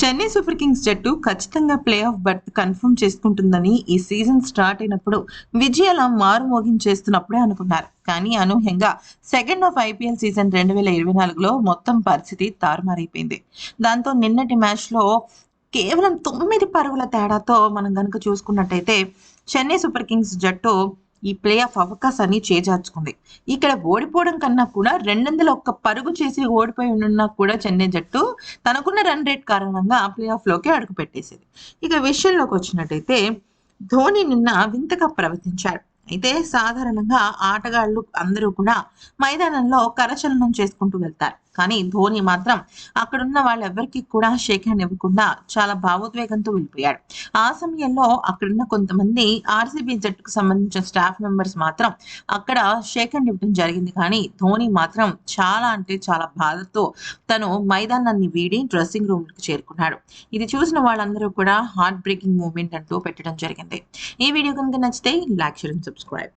Chennai super kings జట్టు ఖచ్చితంగా play off berth confirm చేసుకుంటుందని ఈ సీజన్ స్టార్ట్ అయినప్పుడు విజయాల మారుమోగించేస్తున్నప్పుడే అనుకున్నారు. కానీ అనూహ్యంగా సెకండ్ ఆఫ్ ఐపీఎల్ సీజన్ రెండు వేల ఇరవై నాలుగులో మొత్తం పరిస్థితి తారుమారైపోయింది. దాంతో నిన్నటి మ్యాచ్లో కేవలం తొమ్మిది పరుగుల తేడాతో మనం కనుక చూసుకున్నట్టయితే చెన్నై సూపర్ కింగ్స్ జట్టు ఈ ప్లే ఆఫ్ అవకాశాన్ని చేజార్చుకుంది. ఇక్కడ ఓడిపోవడం కన్నా కూడా రెండొందల ఒక్క పరుగు చేసి ఓడిపోయి ఉన్నా కూడా చెన్నై జట్టు తనకున్న రన్ రేట్ కారణంగా ప్లే ఆఫ్లోకి అడుగు పెట్టేసేది ఇక విషయంలోకి వచ్చినట్టయితే ధోని నిన్న వింతగా ప్రవర్తించాడు అయితే సాధారణంగా ఆటగాళ్ళు అందరూ కూడా మైదానంలో కరచలనం చేసుకుంటూ వెళ్తారు. కానీ ధోని మాత్రం అక్కడున్న వాళ్ళెవ్వరికీ కూడా షేక్ హ్యాండ్ ఇవ్వకుండా చాలా భావోద్వేగంతో వెళ్ళిపోయాడు. ఆ సమయంలో అక్కడున్న కొంతమంది ఆర్సీబీ జట్టుకు సంబంధించిన స్టాఫ్ మెంబర్స్ మాత్రం అక్కడ షేక్ హ్యాండ్ ఇవ్వడం జరిగింది. కానీ ధోని మాత్రం చాలా అంటే చాలా బాధతో తను మైదానాన్ని వీడి డ్రెస్సింగ్ రూమ్కి చేరుకున్నాడు. ఇది చూసిన వాళ్ళందరూ కూడా హార్ట్ బ్రేకింగ్ మూమెంట్ అంటూ పెట్టడం జరిగింది. ఈ వీడియో కనుక నచ్చితే లైక్ చేయడం subscribe.